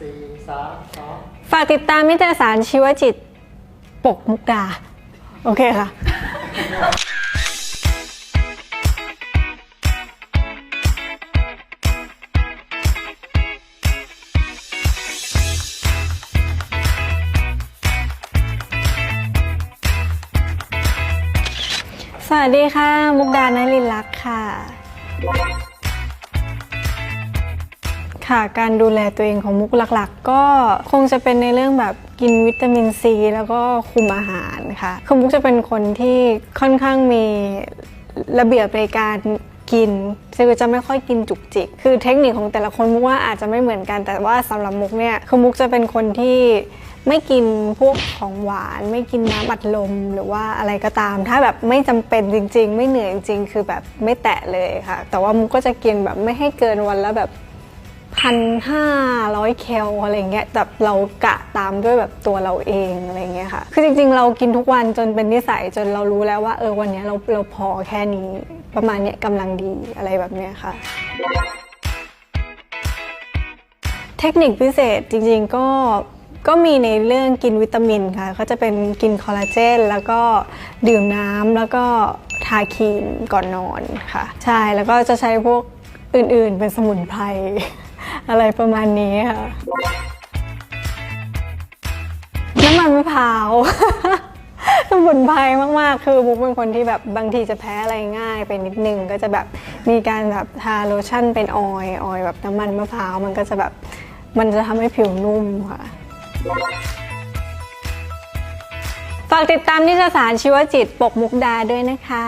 สี่สามสองฝากติดตามนิตยสารชีวจิต ปกมุกดา โอเคค่ะสวัสดีค่ะ มุกดานลินลักษ์ค่ะ ค่ะการดูแลตัวเองของมุกหลักๆ ก็คงจะเป็นในเรื่องแบบกินวิตามินซีแล้วก็คุมอาหารค่ะคือมุกจะเป็นคนที่ค่อนข้างมีระเบียบในการกินคือจะไม่ค่อยกินจุกจิก คือเทคนิคของแต่ละคนมุกว่าอาจจะไม่เหมือนกันแต่ว่าสำหรับมุกเนี่ยคือมุกจะเป็นคนที่ไม่กินพวกของหวานไม่กินน้ำอัดลมหรือว่าอะไรก็ตาม ถ้าแบบไม่จำเป็นจริง ๆ ไม่เหนื่อยจริงๆคือแบบไม่แตะเลยค่ะ แต่ว่ามุกก็จะกินแบบไม่ให้เกินวันละแบบ พันห้าร้อยแคลอะไรเงี้ยแต่เรากะตามด้วยแบบตัวเราเองอะไรเงี้ยค่ะ คือจริงๆ เรากินทุกวันจนเป็นนิสัยจนเรารู้แล้วว่าเออวันนี้เราเราพอแค่นี้ประมาณเนี้ยกำลังดีอะไรแบบเนี้ยค่ะเทคนิคพิเศษจริงๆก็ก็มีในเรื่องกินวิตามินค่ะ ก็จะเป็นกินคอลลาเจน แล้วก็ดื่มน้ำแล้วก็ทาครีมก่อนนอนค่ะ ใช่แล้วก็จะใช้พวกอื่นๆ เป็นสมุนไพร อะไรประมาณนี้ค่ะน้ำมันมะพร้าวสมุนไพรมาก ๆ คือมุกเป็นคนที่แบบบางทีจะแพ้อะไรง่ายไปนิดนึง ก็จะแบบมีการแบบทาโลชั่นเป็นออยออยแบบน้ำมันมะพร้าวมันก็จะแบบมันจะทำให้ผิวนุ่มค่ะฝากติดตามนิตยสารชีวจิตปกมุกดาด้วยนะคะ